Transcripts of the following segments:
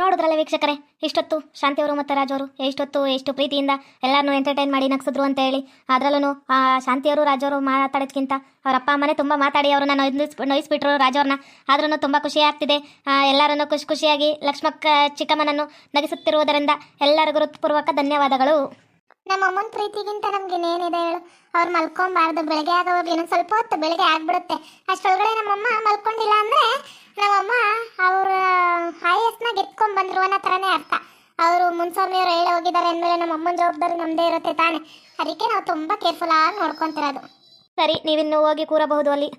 ನೋಡಿದ್ರಲ್ಲ ವೀಕ್ಷಕರೇ, ಇಷ್ಟೊತ್ತು ಶಾಂತಿಯವರು ಮತ್ತು ರಾಜವರು ಎಷ್ಟೊತ್ತು ಎಷ್ಟು ಪ್ರೀತಿಯಿಂದ ಎಲ್ಲರನ್ನೂ ಎಂಟರ್ಟೈನ್ ಮಾಡಿ ನಗಿಸಿದ್ರು ಅಂತ ಹೇಳಿ. ಅದರಲ್ಲೂ ಆ ಶಾಂತಿಯವರು, ರಾಜವರು ಮಾತಾಡೋದ್ಕಿಂತ ಅವ್ರ ಅಪ್ಪ ಅಮ್ಮನೇ ತುಂಬ ಮಾತಾಡಿ ಅವ್ರನ್ನ ನೋಯಿಸ್, ನೋಯಿಸ್ಬಿಟ್ರು ರಾಜವ್ರನ್ನ. ಆದ್ರೂ ತುಂಬ ಖುಷಿ ಆಗ್ತಿದೆ. ಎಲ್ಲರನ್ನು ಖುಷಿ ಖುಷಿಯಾಗಿ ಲಕ್ಷ್ಮಕ್ಕ ಚಿಕ್ಕಮ್ಮನನ್ನು ನಗಿಸುತ್ತಿರುವುದರಿಂದ ಎಲ್ಲರಿಗೂ ಹೃತ್ಪೂರ್ವಕ ಧನ್ಯವಾದಗಳು. ನಮ್ಮ ಅಮ್ಮನ ಪ್ರೀತಿಗಿಂತ ನಮ್ಗೆ ಇನ್ನೇನಿದೆ ಹೇಳು? ಅವ್ರು ಮಲ್ಕೊಂಬಾರ್ದು. ಬೆಳಗ್ಗೆ ಆಗೋವಾಗ ಇನ್ನೊಂದು ಸ್ವಲ್ಪ ಹೊತ್ತು ಬೆಳಗ್ಗೆ ಆಗ್ಬಿಡುತ್ತೆ. ಅಷ್ಟೊಳಗಡೆ ನಮ್ಮಮ್ಮ ಮಲ್ಕೊಂಡಿಲ್ಲ ಅಂದ್ರೆ ನಮ್ಮಮ್ಮ ಅವ್ರ ಆಯಸ್ನ ಗೆತ್ಕೊಂಡ್ ಬಂದ್ರು ಅನ್ನೋ ಥರನೇ ಅರ್ಥ. ಅವರು ಮುನ್ಸ್ವಾಮಿಯವರು ಹೇಳಿ ಹೋಗಿದ್ದಾರೆ ಅಂದಮೇಲೆ ನಮ್ಮ ಅಮ್ಮನ ಜವಾಬ್ದಾರಿ ನಮ್ದೇ ಇರುತ್ತೆ ತಾನೆ. ಅದಕ್ಕೆ ನಾವು ತುಂಬ ಕೇರ್ಫುಲ್ ಆಗಿ ನೋಡ್ಕೊಂತಿರೋದು. ಸರಿ ನೀವಿನ್ನು ಹೋಗಿ ಕೂರಬಹುದು ಅಲ್ಲಿ.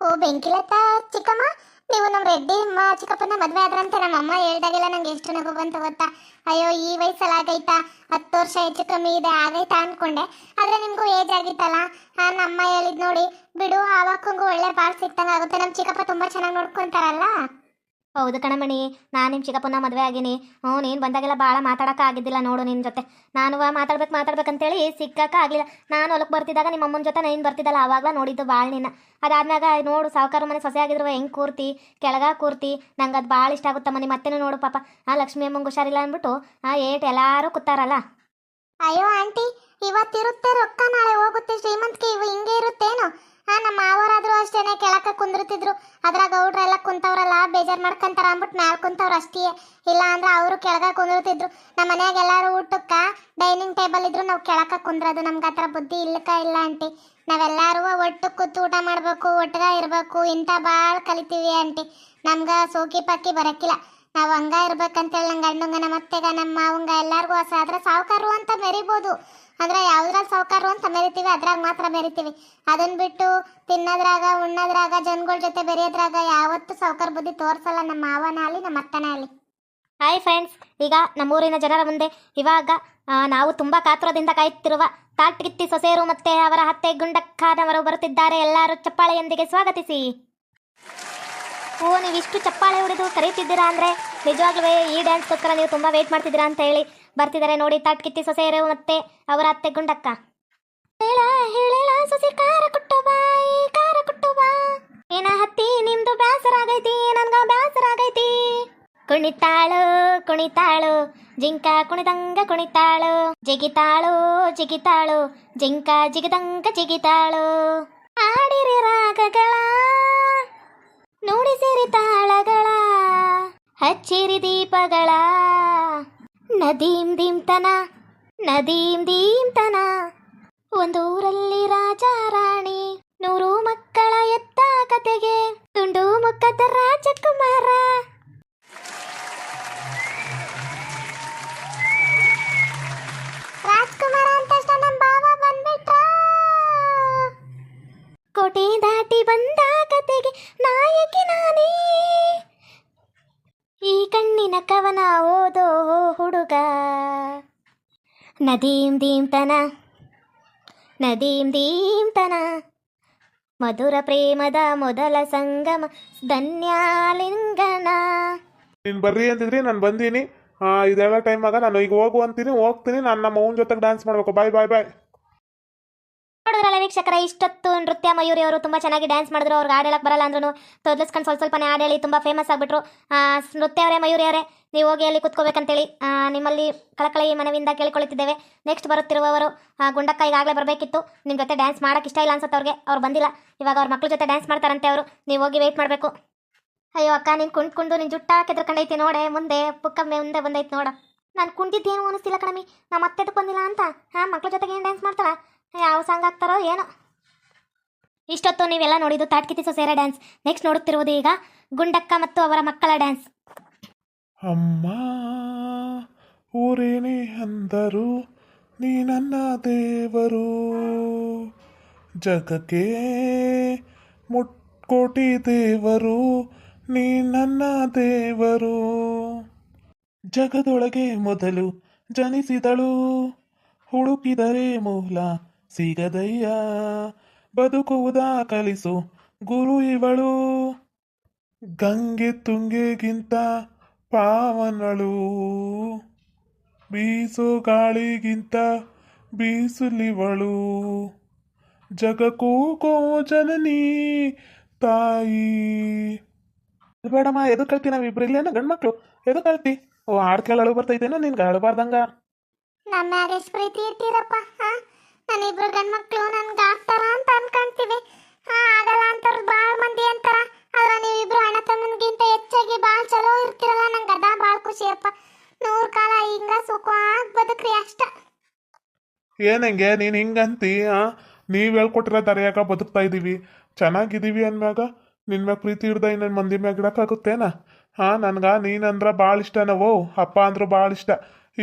ಓ ಬೆಂಕಿಲತ್ತ ಚಿಕ್ಕಮ್ಮ. ನೀವು ನಮ್ಮ ರೆಡ್ಡಿ, ಅಮ್ಮ, ಚಿಕ್ಕಪ್ಪನ ಮದುವೆ ಆದ್ರಂತೆ ನಮ್ಮ ಅಮ್ಮ ಹೇಳ್ದಾಗೆಲ್ಲ ನಂಗೆ ಎಷ್ಟು ನಗು ಬಂತು ಗೊತ್ತಾ? ಅಯ್ಯೋ, ಈ ವಯಸ್ಸಲ್ಲಿ ಆಗೈತಾ? ಹತ್ತು ವರ್ಷ ಹೆಚ್ಚು ಕಮ್ಮಿ ಇದೆ, ಆಗೈತಾ ಅನ್ಕೊಂಡೆ. ಆದ್ರೆ ನಿಮ್ಗೂ ಏಜ್ ಆಗಿತ್ತಲ್ಲ? ನಮ್ಮ ಹೇಳಿದ್ ನೋಡಿ, ಬಿಡು ಆವಾಗಂಗೂ ಒಳ್ಳೆ ಪಾರ್ಟ್ ಸಿಕ್ತಂಗ ಆಗುತ್ತೆ. ನಮ್ಮ ಚಿಕ್ಕಪ್ಪ ತುಂಬಾ ಚೆನ್ನಾಗಿ ನೋಡ್ಕೊಂತಾರಲ್ಲ? ಹೌದು ಕಣಮಣಿ, ನಾನು ನಿಮ್ಮ ಚಿಕ್ಕಪ್ಪನ ಮದುವೆ ಆಗೀನಿ. ಹ್ಞೂ, ನೀನು ಬಂದಾಗೆಲ್ಲ ಭಾಳ ಮಾತಾಡೋಕೆ ಆಗಿದ್ದಿಲ್ಲ ನೋಡು ನಿನ್ನ ಜೊತೆ. ನಾನು ಮಾತಾಡ್ಬೇಕು ಮಾತಾಡ್ಬೇಕಂತೇಳಿ ಸಿಕ್ಕಕ್ಕೆ ಆಗಲಿಲ್ಲ. ನಾನು ಹೊಲಕ್ಕೆ ಬರ್ತಿದ್ದಾಗ ನಿಮ್ಮ ಅಮ್ಮನ ಜೊತೆ ನೀನು ಬರ್ತಿದ್ದಲ್ಲ ಆವಾಗಲ ನೋಡಿದ್ದು ಭಾಳ ನಿನ್ನ. ಅದಾದ್ಮ್ಯಾಗ ನೋಡು ಸಾವುಕಾರ ಮನೆ ಸೊಸೆ ಆಗಿದ್ರು, ಹೆಂಗೆ ಕೂರ್ತಿ, ಕೆಳಗ ಕೂರ್ತಿ, ನಂಗೆ ಅದು ಭಾಳ ಇಷ್ಟ ಆಗುತ್ತಮ್ಮ ನಿಮ್ಮ ಮತ್ತೆನೂ ನೋಡು ಪಾಪ. ಆ ಲಕ್ಷ್ಮಿ ಅಮ್ಮಂಗೆ ಹುಷಾರಿಲ್ಲ ಅಂದ್ಬಿಟ್ಟು, ಆ, ಏಟ್ ಎಲ್ಲರೂ ಕೂತಾರಲ್ಲ. ಅಯ್ಯೋ, ಆಂಟಿ, ಇವತ್ತಿರುತ್ತೆ ರೊಕ್ಕ, ನಾಳೆ ಹೋಗುತ್ತೆ ಶ್ರೀಮಂತಕ್ಕೆ ಇವು ಹಿಂಗೆ ಇರುತ್ತೇನು? ಹಾ, ನಮ್ಮ ಮಾವರಾದ್ರೂ ಅಷ್ಟೇನೆ ಕೆಳಕ ಕುಂದಿರ್ತಿದ್ರು. ಅದ್ರಾಗ ಗೌಡ್ರೆಲ್ಲ ಕುಂತವ್ರಲ್ಲ, ಬೇಜಾರ್ ಮಾಡ್ಕೊಂತಾರ ಅಂದ್ಬಿಟ್ಟು ಮ್ಯಾಲ್ ಕುಂತವ್ರ ಅಷ್ಟೇ. ಇಲ್ಲ ಅಂದ್ರೆ ಅವರು ಕೆಳಗ ಕುಂದಿರ್ತಿದ್ರು. ನಮ್ಮ ಮನ್ಯಾಗ ಎಲ್ಲಾರು ಊಟಕ್ಕ ಡೈನಿಂಗ್ ಟೇಬಲ್ ಇದ್ರು, ನಾವು ಕೆಳಕ ಕುಂದ್ರದು. ನಮ್ಗೆ ಆತರ ಬುದ್ಧಿ ಇಲ್ಲಕ ಇಲ್ಲ ಆಂಟಿ. ನಾವೆಲ್ಲಾರು ಒಟ್ಟು ಕೂತು ಊಟ ಮಾಡ್ಬೇಕು ಒಟ್ಟಗ ಇರ್ಬೇಕು. ಇಂಥ ಭಾಳ ಕಲಿತೀವಿ ಆಂಟಿ. ನಮ್ಗ ಸೋಕಿ ಪಕ್ಕಿ ಬರಕ್ಕಿಲ್ಲ ನಾವು ಹಂಗ ಇರ್ಬೇಕಂತೇಳಿ ನಂಗೆ ಅಣ್ಣಂಗ ನಮ್ಮ ಅತ್ತೆಗ ನಮ್ಮ ಮಾವಂಗ ಎಲ್ಲಾರ್ಗು ಹೊಸ ಆದ್ರೆ ಸಾವುಕಾರು ಅಂತ ಮೆರಿಬೋದು. ಅಂದ್ರೆ ಯಾವ್ದ್ರಲ್ಲಿ ಸಾವುಕಾರು ಅಂತ ಮೆರಿತೀವಿ ಅದ್ರಾಗ ಮಾತ್ರ ಮೆರಿತೀವಿ ಅದನ್ನ ಬಿಟ್ಟು ತಿನ್ನೋದ್ರಾಗ, ಉಣ್ಣೋದ್ರಾಗ, ಜನಗಳ ಜೊತೆ ಬೆರೆಯೋದ್ರಾಗ ಯಾವತ್ತೂ ಸಾವುಕಾರ ಬುದ್ಧಿ ತೋರಿಸಲ್ಲ ನಮ್ಮ ಮಾವನ ಆಗಲಿ ನಮ್ಮ ಅತ್ತನೇ ಆಗಲಿ ಹಾಯ್ ಫ್ರೆಂಡ್ಸ್ ಈಗ ನಮ್ಮೂರಿನ ಜನರ ಮುಂದೆ ಇವಾಗ ನಾವು ತುಂಬ ಕಾತುರದಿಂದ ಕಾಯುತ್ತಿರುವ ತಾಟ್ಗಿತ್ತಿ ಸೊಸೆಯರು ಮತ್ತೆ ಅವರ ಹತ್ತೆ ಗುಂಡಕ್ಕಾದವರು ಬರುತ್ತಿದ್ದಾರೆ. ಎಲ್ಲರೂ ಚಪ್ಪಾಳೆಯೊಂದಿಗೆ ಸ್ವಾಗತಿಸಿ. ಓ, ನೀವು ಇಷ್ಟು ಚಪ್ಪಾಳೆ ಹೊಡೆದು ಕರೀತಿದ್ದೀರಾ ಅಂದರೆ ನಿಜವಾಗ್ಲೂ ಈ ಡ್ಯಾನ್ಸ್ಗೋಸ್ಕರ ನೀವು ತುಂಬ ವೇಟ್ ಮಾಡ್ತಿದ್ದೀರಾ ಅಂತ ಹೇಳಿ ಬರ್ತಿದ್ದಾರೆ. ನೋಡಿ ತಾಟ್ಕಿತ್ತಿ ಸೊಸೆಯರು ಮತ್ತೆ ಅವರ ಅತ್ತೆ ಗುಂಡಕ್ಕ. ಏನ ಹತ್ತಿ, ನಿಮ್ದು ಬ್ಯಾಸರ ಆಗೈತಿ, ನನ್ಗ ಬ್ಯಾಸರ ಆಗೈತಿ. ಕುಣಿತಾಳು ಕುಣಿತಾಳು, ಜಿಂಕ ಕುಣಿದಂಗ ಕುಣಿತಾಳು. ಜಿಗಿತಾಳು ಜಿಗಿತಾಳು, ಜಿಂಕ ಜಿಗಿದಂಗ ಜಿಗಿತಾಳು. ಆಡಿರಿ ರಾಗಗಳ ನುಡಿಸಿರಿ ತಾಳಗಳ. ಹಚ್ಚಿರಿ ದೀಪಗಳ. ನದೀಂ ದೀಮ್ತನ ನದೀಂ ದೀಮ್ತನ. ಒಂದೂರಲ್ಲಿ ರಾಜ ರಾಣಿ ನೂರು ಮಕ್ಕಳ ಎತ್ತ ಕಣ್ಣಿನ ಕವನ ಓದೋ ಹುಡುಗ ನದೀಂ ದೀಮ್ತನ ನದೀಂ ದೀಮ್ತನ ಮಧುರ ಪ್ರೇಮದ ಮೊದಲ ಸಂಗಮ ಧನ್ಯಾಲಿಂಗನ ನೀನು ಬರ್ರಿ ಅಂತಿದ್ರಿ ನಾನು ಬಂದೀನಿ ಆ, ಇದೆಲ್ಲ ಟೈಮ್ ಆಗ ನಾನು ಈಗ ಹೋಗು ಅಂತೀನಿ ಹೋಗ್ತೀನಿ ನಾನು ನಮ್ಮ ಅವ್ನ ಜೊತೆಗೆ ಡ್ಯಾನ್ಸ್ ಮಾಡಬೇಕು ಬಾಯ್ ಬಾಯ್ ಬಾಯ್ ನೋಡಿದ್ರಲ್ಲ ವೀಕ್ಷಕರ, ಇಷ್ಟೊತ್ತು ನೃತ್ಯ ಮಯೂರಿ ಅವರು ತುಂಬ ಚೆನ್ನಾಗಿ ಡ್ಯಾನ್ಸ್ ಮಾಡಿದ್ರು, ಅವ್ರಿಗೆ ಹಾಡೇಳಕ್ಕೆ ಬರಲ್ಲ ಅಂದ್ರೂ ತೊದಲಿಸ್ಕೊಂಡು ಸ್ವಲ್ಪ ಸ್ವಲ್ಪನೇ ಹಾಡೇಳಿ ತುಂಬ ಫೇಮಸ್ ಆಗಿಬಿಟ್ರು. ನೃತ್ಯ ಅವರೇ ಮಯೂರಿ ಅವರೇ, ನೀವು ಹೋಗಿ ಅಲ್ಲಿ ಕೂತ್ಕೋಬೇಕಂತೇಳಿ ಹೇಳಿ ನಿಮ್ಮಲ್ಲಿ ಕಳಕಳಿ ಮನವಿಯಿಂದ ಕೇಳಿಕೊಳ್ಳುತ್ತಿದ್ದೇವೆ ನೆಕ್ಸ್ಟ್ ಬರುತ್ತಿರುವವರು ಗುಂಡಕ್ಕ ಈಗಾಗಲೇ ಬರಬೇಕಿತ್ತು. ನಿಮ್ಮ ಜೊತೆ ಡ್ಯಾನ್ಸ್ ಮಾಡೋಕೆ ಇಷ್ಟ ಇಲ್ಲ ಅನ್ಸುತ್ತೆ ಅವ್ರಿಗೆ, ಅವ್ರು ಬಂದಿಲ್ಲ. ಇವಾಗ ಅವ್ರ ಮಕ್ಳ ಜೊತೆ ಡ್ಯಾನ್ಸ್ ಮಾಡ್ತಾರಂತೆ ಅವರು, ನೀವು ಹೋಗಿ ವೆಯ್ಟ್ ಮಾಡಬೇಕು. ಅಯ್ಯೋ ಅಕ್ಕ, ನೀನು ಕುಂತ್ಕೊಂಡು ನಿನ್ನ ಜುಟ್ಟ ಕೆದ್ರಕಂಡೈತಿ ನೋಡೆ, ಮುಂದೆ ಪುಕ್ಕ ಮುಂದೆ ಬಂದೈತಿ ನೋಡ. ನಾನು ಕುಂತಿದ್ದೇನು ಅನಿಸ್ತಿಲ್ಲ ಕಣಮಿ ನಮ್ಮ ಮತ್ತೆ ಬಂದಿಲ್ಲ ಅಂತ. ಹಾಂ, ಮಕ್ಳ ಜೊತೆಗೆ ಏನು ಡ್ಯಾನ್ಸ್ ಮಾಡ್ತಾಳ? ಯಾವ ಸಾಂಗ್ ಹಾಕ್ತಾರೋ ಏನೋ. ಇಷ್ಟೊತ್ತು ನೀವೆಲ್ಲ ನೋಡಿದ್ದು ತಾಟ್ಕಿತಿ ಸೊಸೇರ ಡ್ಯಾನ್ಸ್. ನೆಕ್ಸ್ಟ್ ನೋಡುತ್ತಿರುವುದು ಈಗ ಗುಂಡಕ್ಕ ಮತ್ತು ಅವರ ಮಕ್ಕಳ ಡ್ಯಾನ್ಸ್. ಅಮ್ಮ, ಊರೇನೇ ಅಂದರು, ನೀ ನನ್ನ ದೇವರು. ಜಗಕ್ಕೆ ಮುಟ್ಕೋಟಿ ದೇವರು, ನೀ ನನ್ನ ದೇವರು. ಜಗದೊಳಗೆ ಮೊದಲು ಜನಿಸಿದಳು, ಹುಡುಕಿದರೆ ಮೂಲ ಸಿಗದಯ್ಯ, ಬದುಕುವುದ ಕಲಿಸು ಗುರು ಇವಳು. ಗಂಗೆ ತುಂಗೆಗಿಂತ ಪಾವನಳು. ಬೀಸೋ ಗಾಳಿಗಿಂತ ಬೀಸುಲಿವಳು. ಜಗಕ್ಕೂ ಜನನಿ ತಾಯಿ. ಬೇಡಮ್ಮ ಎದು ಕಳ್ತಿ ನಾವಿಬ್ರು ಇಲ್ಲೇನ ಗಂಡ್ಮಕ್ಳು. ಎದು ಕಳ್ತಿ ಓ ಹಾಡು ಕೇಳಲು ಬರ್ತೈತೇನೋ ನಿನ್ಗೆ, ಅಳಬಾರ್ದಂಗ. ಎಷ್ಟು ಪ್ರೀತಿ ಇಟ್ಟಿರಪ್ಪ ಹಾ ಗಂಡ್ ಮಕ್ಳು ನನ್ಗೆ ಆಗ್ತಾರ ಅಂತ ಅನ್ಕೊಂತೀವಿ. ಹಾ, ಆಗಲ್ಲ ಅಂತಾರ ಭಾಳ ಮಂದಿ ಅಂತಾರ. ಆದ್ರೆ ನೀವಿಬ್ರು ಅಣ್ಣ ತಮ್ಮನಿಗಿಂತ ಹೆಚ್ಚಾಗಿ ಭಾಳ ಚಲೋ ಇರ್ತಿರಲ್ಲ, ನಂಗೆ ಅದ ಭಾಳ ಖುಷಿ ಅಪ್ಪ. ನೂರು ಕಾಲ ಹಿಂಗ ಸುಖವಾಗಿ ಬದುಕ್ರಿ ಅಷ್ಟ. ಏನಂಗೆ ನೀನು ಹಿಂಗಂತಿ ಆ? ನೀವು ಹೇಳ್ಕೊಟ್ಟಿರೋ ದರ್ಯಾಗ ಬದುಕ್ತಾ ಇದ್ದೀವಿ ಚೆನ್ನಾಗಿದ್ದೀವಿ ಅಂದ್ಮ್ಯಾಗ? ನಿನ್ನ ಮ್ಯಾಗ ಪ್ರೀತಿ ಹಿಡ್ದ ನನ್ನ ಮಂದಿ ಮ್ಯಾಗ ಇಡಕ್ಕಾಗುತ್ತೇನ? ಹಾಂ, ನನ್ಗೆ ನೀನಂದ್ರೆ ಭಾಳ ಇಷ್ಟ ನಾವು ಅಪ್ಪ ಅಂದ್ರು ಭಾಳ ಇಷ್ಟ.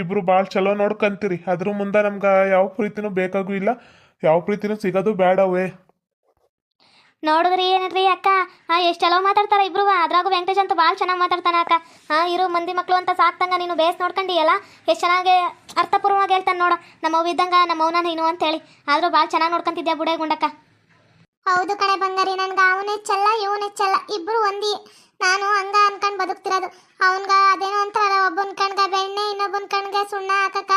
ಇಬ್ರು ಭಾಳ ಚಲೋ ನೋಡ್ಕಂತೀರಿ. ಅದ್ರ ಮುಂದೆ ನಮ್ಗೆ ಯಾವ ಪ್ರೀತಿನೂ ಬೇಕಾಗೂ ಇಲ್ಲ. ಯಾವ ಪ್ರೀತಿನೂ ಸಿಗೋದು ಬೇಡವೇ ನೋಡಿದ್ರಿ ರೀ ಅಕ್ಕ? ಹಾಂ ಎಷ್ಟು ಚಲೋ ಮಾತಾಡ್ತಾರ ಇಬ್ರು. ಅದ್ರಾಗು ವೆಂಕಟೇಶ್ ಅಂತ ಭಾಳ ಚೆನ್ನಾಗಿ ಮಾತಾಡ್ತಾನ ಅಕ್ಕ. ಹಾಂ ಇರು ಮಂದಿ ಮಕ್ಕಳು ಅಂತ ಸಾಕ್ತಂಗ ನೀನು ಬೇಸ್ ನೋಡ್ಕೊಂಡಿಯಲ್ಲ ಎಷ್ಟು ಚೆನ್ನಾಗಿ ಅರ್ಥಪೂರ್ವವಾಗಿ ಹೇಳ್ತಾನೆ ನೋಡು. ನಮ್ಮ ಇದ್ದಂಗೆ ಇದ್ದಂಗ ನಮ್ಮ ಅವನ ನೀನು ಅಂತೇಳಿ ಆದರೂ ಭಾಳ ಚೆನ್ನಾಗಿ ನೋಡ್ಕೊಂತಿದ್ಯಾ ಬುಡೇ ಗುಂಡಕ್ಕ? ಹೌದು ಕಣೆ ಬಂಗಾರಿ ನನ್ಗೆ ಅವನೇ ಚಲ್ಲ ಇವನೇ ಚಲ್ಲ. ಇಬ್ರು ಒಂದಿ. ನಾನು ಹಂಗ ಅನ್ಕೊಂಡು ಬದುಕ್ತಿರೋದು. ಅವನ್ಗ ಅದೇನೋ ಅಂತಾರಲ್ಲ, ಒಬ್ಬನ ಕಣ್ಗ ಬೆಣ್ಣೆ, ಇನ್ನೊಬ್ಬನ ಕಣ್ಗೆ ಸುಣ್ಣ ಹಾಕಕ.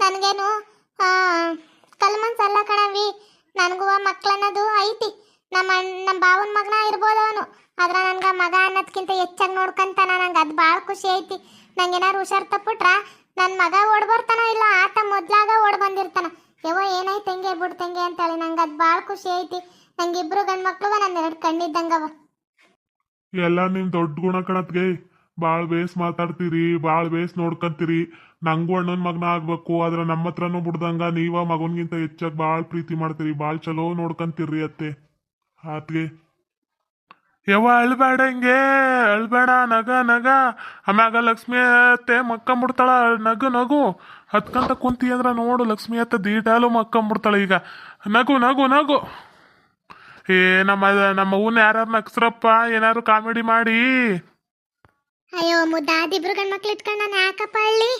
ನನಗೇನು ಕಲ್ಮನ್ಸಲ್ಲ ಕಣವಿ ನನಗೂ ಮಕ್ಕಳನ್ನೋದು ಐತಿ. ನಮ್ಮ ನಮ್ಮ ಬಾವನ ಮಗನ ಇರ್ಬೋದು ಅವನು. ಆದ್ರೆ ನನ್ಗೆ ಮಗ ಅನ್ನೋದ್ಕಿಂತ ಹೆಚ್ಚಾಗಿ ನೋಡ್ಕೊಂತಾನ ನಂಗೆ. ಅದು ಭಾಳ ಖುಷಿ ಐತಿ. ನಂಗೆ ಏನಾರು ಹುಷಾರ್ ತಪ್ಪಿಟ್ರ ನನ್ನ ಮಗ ಓಡ್ ಬರ್ತಾನ ಇಲ್ಲ, ಆತ ಮೊದ್ಲಾಗ ಓಡ್ ಬಂದಿರ್ತಾನ. ಯವ್ವ, ಏನಾಯ್ತು ಹೆಂಗೆ ಬಿಡ್ತಂಗೆ ಅಂತೇಳಿ. ನಂಗೆ ಅದು ಭಾಳ ಖುಷಿ ಐತಿ. ನಂಗೆ ಇಬ್ಬರು ಗಂಡು ಮಕ್ಳು ನನ್ನ ಎರಡು ಕಣ್ಣಿದ್ದಂಗವ. ಎಲ್ಲ ನಿಮ್ ದೊಡ್ಡ ಗುಣ ಕಣತ್ಗೆ. ಬಾಳ್ ಬೇಸ್ ಮಾತಾಡ್ತೀರಿ, ಬಾಳ್ ಬೇಸ್ ನೋಡ್ಕಂತೀರಿ. ನಂಗೂ ಅಣ್ಣನ ಮಗನ ಆಗ್ಬೇಕು, ಆದ್ರೆ ನಮ್ಮ ಹತ್ರನೂ ಬಿಡ್ದಂಗ ನೀವ ಮಗನ್ಗಿಂತ ಹೆಚ್ಚಾಗಿ ಬಾಳ್ ಪ್ರೀತಿ ಮಾಡ್ತೀರಿ, ಬಾಳ್ ಚಲೋ ನೋಡ್ಕಂತೀರಿ ಅತ್ತೆ. ಆತ್ಗೆ. ಯವ್ವ, ಅಳ್ಬೇಡ ಹಿಂಗೆ, ಅಳ್ಬೇಡ, ನಗ ನಗ. ಆಮ್ಯಾಗ ಲಕ್ಷ್ಮಿ ಅತ್ತೆ ಮಕ್ಕಂಬಿಡ್ತಾಳ, ನಗು ನಗು. ಹತ್ಕಂತ ಕುಂತಿ ಅಂದ್ರ ನೋಡು ಲಕ್ಷ್ಮಿ ಅತ್ತೆ ದೀಟಾಲು ಮಕ್ಕಂಬಿಡ್ತಾಳ ಈಗ. ನಗು ನಗು ನಗು. ಏ, ನಮ್ಮ ನಮ್ಮ ಊನ ಯಾರು ನಕ್ಸ್ರಪ್ಪ ಏನಾದ್ರು ಕಾಮಿಡಿ ಮಾಡಿ. ಅಯ್ಯೋ, ಮುದ್ದಾದಿಬ್ರು ಗಂಡ ಮಕ್ಳು ಇಟ್ಕೊಂಡು ನಾನು ಯಾಕಪ್ಪ ಹಳ್ಳಿ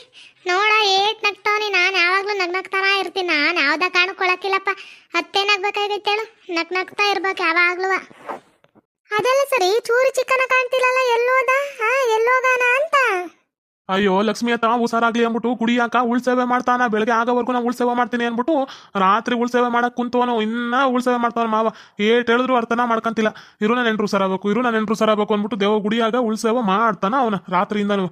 ನೋಡ, ಏಟ್ ನಗ್ತಾವನಿ. ನಾನು ಯಾವಾಗ್ಲೂ ನಗ್ ನಗ್ತಾನ ಇರ್ತೀನಿ. ನಾನು ಯಾವ್ದ ಕಾಣ್ಕೊಳಕಿಲ್ಲಪ್ಪ ನಗ್ ನಗ್ತಾ ಇರ್ಬೇಕು ಯಾವಾಗ್ಲೂ. ಅದೆಲ್ಲ ಸರಿ, ಚೂರಿ ಚಿಕ್ಕನ ಕಾಣ್ತಿಲ್ಲಲ್ಲ ಎಲ್ಲೋದ ಹಾ ಎಲ್ಲೋಗಾನ ಅಂತ? ಅಯ್ಯೋ, ಲಕ್ಷ್ಮಿ ಅತ್ತ, ಹುಷಾರಾಗ್ಲಿ ಅಂದ್ಬಿಟ್ಟು ಕುಡಿಯಾಕ ಉಳ್ಸೇವೆ ಮಾಡ್ತಾನ. ಬೆಳಗ್ಗೆ ಆಗೋವರೆಗೂ ನಾ ಉಳ್ಸೇವೆ ಮಾಡ್ತೀನಿ ಅಂದ್ಬಿಟ್ಟು ರಾತ್ರಿ ಉಳ್ಸೇವೆ ಮಾಡಕ್ ಕುಂತವನು. ಇನ್ನ ಉಳ್ಸೇವೆ ಮಾಡ್ತಾವನ ಮಾವ. ಏಟ್ ಹೇಳಿದ್ರು ಅರ್ಥನ ಮಾಡ್ಕಂತಿಲ್ಲ. ಇರು ನಾನು ಎಂಟ್ರು ಸರಬೇಕು, ಇರು ನಾನು ಎಂಟ್ರು ಸರಬೇಕು ಅಂದ್ಬಿಟ್ಟು ದೇವ ಗುಡಿಯಾಗ ಉಳ್ಸೇವೆ ಮಾಡ್ತಾನ ಅವನ ರಾತ್ರಿಯಿಂದನು.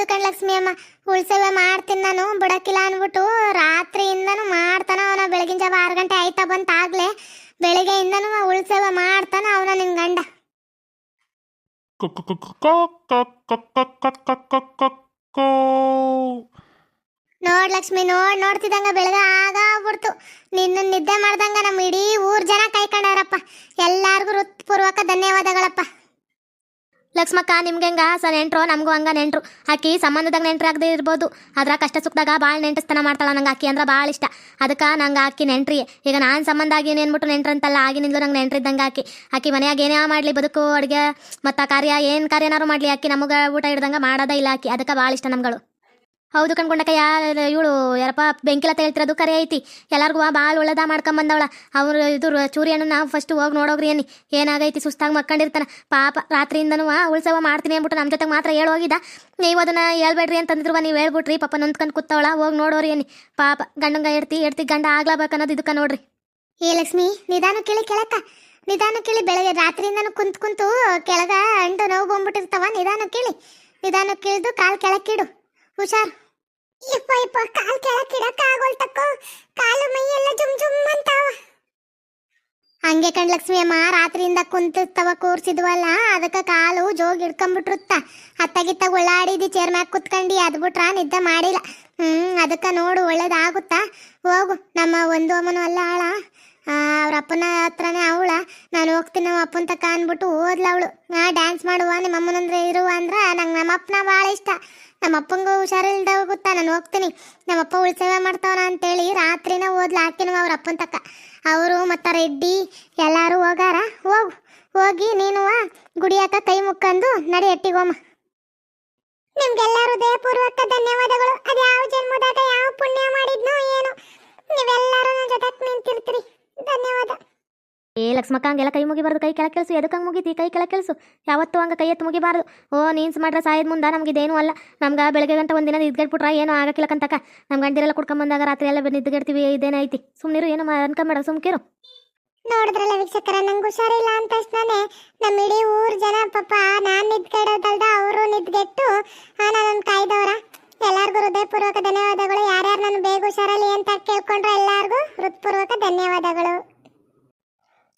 ಹೌದು ಕಣ್ ಲಕ್ಷ್ಮಿ ಅಮ್ಮ ಉಳ್ಸೇವೆ ಮಾಡ್ತೀನಿ ನಾನು ಬಿಡಕ್ಕಿಲ್ಲ ಅನ್ಬಿಟ್ಟು ರಾತ್ರಿಯಿಂದನೂ ಮಾಡ್ತಾನ ಅವನ ಬೆಳಗಿನ ಜಾವ ಆರು ಗಂಟೆ ಆಯ್ತಾ ಬಂತ ಬೆಳಿಗ್ಗೆಯಿಂದನು ಬೆಳಿಗ್ಗೆಯಿಂದನೂ ಉಳ್ಸೇವೆ ಮಾಡ್ತಾನ ಅವನ ನಿನ್ ಗಂಡ ನೋಡ್ ಲಕ್ಷ್ಮಿ ನೋಡ್ ನೋಡ್ತಿದಂಗ ಬೆಳಗ ಆಗ ಆಗ್ಬಿಡ್ತು ನಿನ್ನ ನಿದ್ದೆ ಮಾಡ್ದಂಗ ನಮ್ಮ ಇಡೀ ಊರ್ ಜನ ಕೈಕೊಂಡಾರಪ್ಪ ಎಲ್ಲಾರ್ಗು ಹೃತ್ಪೂರ್ವಕ ಧನ್ಯವಾದಗಳಪ್ಪ ಲಕ್ಷ್ಮಕ್ಕ, ನಿಮ್ಗೆ ಹೆಂಗ? ಸ ನೆಂಟ್ರು, ನಮಗೂ ಹಂಗ ನೆಂಟ್ರು. ಆಕಿ ಸಂಬಂಧದಾಗ ನೆಂಟ್ರಾಗದೆ ಇರ್ಬೋದು. ಅದ್ರ ಕಷ್ಟ ಸುಖದಾಗ ಭಾಳ ನೆಂಟಸ್ತನ ಮಾಡ್ತಾಳ ನಂಗೆ ಆಕಿ ಅಂದ್ರೆ ಭಾಳ ಇಷ್ಟ. ಅದಕ್ಕೆ ನಂಗೆ ಆಕಿ ನೆಂಟ್ರಿ. ಈಗ ನಾನು ಸಂಬಂಧ ಆಗಿ ನೆಂಟ್ರು ನೆಂಟ್ರಂತಲ್ಲ ಆಗಿನಿಂದಲೂ ನಂಗೆ ನೆಂಟ್ರಿದ್ದಂಗೆ ಆಕಿ. ಆಕಿ ಮನೆಯಾಗ ಏನೇ ಮಾಡಲಿ, ಬದುಕು, ಅಡುಗೆ, ಮತ್ತು ಕಾರ್ಯ, ಏನು ಕಾರ್ಯನಾರು ಮಾಡಲಿ, ಆಕಿ ನಮಗೆ ಊಟ ಇಡ್ದಂಗೆ ಮಾಡೋದೇ ಇಲ್ಲ ಆಕಿ. ಅದಕ್ಕೆ ಭಾಳ ಇಷ್ಟ ನಮ್ಗಳು. ಹೌದು ಕಣ್ಕೊಂಡಕ್ಕ ಇವಳು ಯಾರಪ್ಪ ಬೆಂಕಿಲತ್ತ ಹೇಳ್ತಿರೋದು ಕರೆ ಐತಿ. ಎಲ್ಲಾರ್ಗೂ ಭಾಳ ಒಳ್ಳೇದ ಮಾಡ್ಕೊಂಬಂದವಳ. ಅವ್ರು ಇದು ಚೂರಿ ನಾವು ಫಸ್ಟ್ ಹೋಗಿ ನೋಡೋಗ್ರಿ ಏನಿ ಏನಾಗೈತಿ ಸುಸ್ತಾಗಿ ಮಕ್ಕೊಂಡಿರ್ತಾನ. ಪಾಪ ರಾತ್ರಿಯಿಂದನೂ ಉಳ್ಸವ ಮಾಡ್ತೀನಿ ಅಂದ್ಬಿಟ್ಟು ನಮ್ಮ ಜೊತೆಗೆ ಮಾತ್ರ ಹೇಳೋಗಿದ್ದ ನೀವು ಅದನ್ನ ಹೇಳ್ಬೇಡ್ರಿ ಅಂತಂದ್ರು ನೀವು ಹೇಳ್ಬಿಟ್ರಿ, ಪಾಪ ನೊಂದ್ಕೊಂಡು ಕೂತವಳ, ಹೋಗಿ ನೋಡೋರಿ ಏನಿ ಪಾಪ ಗಂಡಂಗ ಎಡ್ತಿ ಎಡ್ತಿ ಗಂಡ ಆಗ್ಲಾಬೇಕು ಅನ್ನೋದು ಇದಕ್ಕೆ ನೋಡ್ರಿ. ಏ ಲಕ್ಷ್ಮಿ, ನಿಧಾನ ಕೇಳಿ ಕೆಳಕ ನಿಧಾನ ಕೇಳಿ ಬೆಳಗ್ಗೆ ರಾತ್ರಿಯಿಂದನೂ ಕುಂತ್ ಕುಂತು ಕೆಳಗ ಅಂಟು ನೋವು ಬಂದ್ಬಿಟ್ಟಿರ್ತಾವ. ನಿಧಾನ ಕೇಳಿ. ನಿಧಾನ ಕೇಳಿದು ಕಾಲ್ ಕೆಳಕ್ಕಿಡು ಹುಷಾರ್. ಯಪ್ಪ ಯಪ್ಪ, ಕಾಲ್ ಇಡಕ್ ಆಗೋಲ್ತಕ್ಕೋ ಕಾಲು ಮೈ ಎಲ್ಲ ಜುಮ್ ಜುಮ್ ಅಂತಾವ. ಹಂಗೆ ಕಣ್ ಲಕ್ಷ್ಮಿ ಅಮ್ಮ ರಾತ್ರಿಯಿಂದ ಕುಂತಿರ್ತವ ಕೂರ್ಸಿದ್ವಲ್ಲ, ಅದಕ್ಕ ಕಾಲು ಜೋಗ್ ಹಿಡ್ಕೊಂಡ್ಬಿಟ್ರುತ್ತ ಅತ್ತಾಗಿತ್ತಾಗ ಒಳ್ಳಾಡಿದಿ ಚೇರ್ ಮ್ಯಾಗ ಕುತ್ಕಂಡಿ, ಅದ್ ಬಿಟ್ರ ನಿದ್ದೆ ಮಾಡಿಲ್ಲ. ಹ್ಮ್, ಅದಕ್ಕ ನೋಡು, ಒಳ್ಳೇದಾಗುತ್ತಾ? ಹೋಗು, ನಮ್ಮ ಒಂದು ಅಮ್ಮನು ಅಲ್ಲ ಆಳ. ಅವ್ರ ಅಪ್ಪನ ಹತ್ರನೇ ಅವಳ. ನಾನು ಹೋಗ್ತೀನಿ ನಮ್ಮ ಅಪ್ಪನ ತಕ್ಕ ಅಂದ್ಬಿಟ್ಟು ಓದ್ಲ ಅವಳು ಡ್ಯಾನ್ಸ್ ಮಾಡುವ ನಿಮ್ಮ ಅಮ್ಮನಂದ್ರೆ ಇರುವ ಅಂದ್ರ ನಂಗೆ ನಮ್ಮ ಅಪ್ಪನ ಭಾಳ ಇಷ್ಟ. ನಮ್ಮ ಅಪ್ಪಂಗೂ ಗೊತ್ತಾ? ನಾನು ಹೋಗ್ತೀನಿ. ನಮ್ಮಪ್ಪ ಉಳ್ಸೇವೆ ಮಾಡ್ತಾವನ ಅಂತೇಳಿ ರಾತ್ರಿನ ಓದ್ಲು ಹಾಕಿನವ ಅವ್ರ ಅಪ್ಪನ ತಕ್ಕ. ಅವರು ಮತ್ತು ರೆಡ್ಡಿ ಎಲ್ಲರೂ ಹೋಗಾರ? ಹೋಗು. ಹೋಗಿ ನೀನು ಗುಡಿಯಾಕ ಕೈ ಮುಕ್ಕಂದು ನಡಿ ಎಟ್ಟಿಗೋಮ ನಿಮ್ಗೆಲ್ಲರೂ ದಯಪೂರ್ವಕ ಧನ್ಯವಾದಗಳು. ಅದು ಯಾವ ಜನ್ಮದಾಗ ಯಾವ ಪುಣ್ಯ ಮಾಡಿದ್ನೋ ಏನು. ನೀವೆಲ್ಲರೂ ನನ್ನ ಜೊತೆ ನಿಂತಿರ್ತೀರಿ. ಧನ್ಯವಾದ. ಏ ಲಕ್ಷ್ಮಕ್ಕ, ಹಂಗೆಲ್ಲ ಕೈ ಮುಗಿಬಾರ್ದು ಕೈ ಕೆಳ ಕೆಲಸ ಎದಕ್ಕೆ ಮುಗಿತಿ? ಕೈ ಕೆಳ ಕೆಲಸ. ಯಾವತ್ತೂ ಹಂಗೆ ಕೈ ಎತ್ತು ಮುಗಿಬಾರ್ದು ಓ, ನೀನ್ಸ್ ಮಾಡ್ರೆ ಸಾಯದ ಮುಂದೆ ನಮ್ಗೆ ಇದೇನು ಅಲ್ಲ. ನಮ್ಗೆ ಬೆಳಗ್ಗೆ ಗಂಟ ಒಂದಿನ ನಿದ್ಗೆಟ್ಬಿಟ್ರೆ ಏನೋ ಆಗಕ್ಕಿಲ್ಲಕ್ಕಂತಕ್ಕ ನಮ್ಮ ಗಂಡಿರೆಲ್ಲ ಕುಡ್ಕೊಂಬಂದಾಗ ರಾತ್ರಿ ಎಲ್ಲ ನಿದ್ಗೆಡ್ತೀವಿ ಇದೇನೈತಿ ಸುಮ್ಮನಿರು ಏನು ಅನ್ಕೊಂಬೇಡ ಸುಮ್ಕಿರು ನೋಡಿದ್ರಲ್ಲ ವೀಕ್ಷಕರ, ನಂಗೆ ಹುಷಾರಿಲ್ಲ ಅಂತ ತಕ್ಷಣನೇ ನಮ್ಮ ಇಡೀ ಊರ್ ಜನ ಪಾಪ ನಾನ್ ನಿದ್ಗೆಡೋದಲ್ದ ಅವರು ನಿದ್ಗೆಟ್ಟು ನಾನು ಕಾಯ್ದವ್ರ. ಎಲ್ಲಾರ್ಗು ಹೃದಯಪೂರ್ವಕ ಧನ್ಯವಾದಗಳು. ಯಾರ್ಯಾರು ನಾನು ಬೇಗ ಹುಷಾರಲ್ಲಿ ಅಂತ ಕೇಳ್ಕೊಂಡ್ರೆ ಎಲ್ಲಾರ್ಗು ಹೃತ್ಪೂರ್ವಕ ಧನ್ಯವಾದಗಳು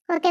ಓಕೆ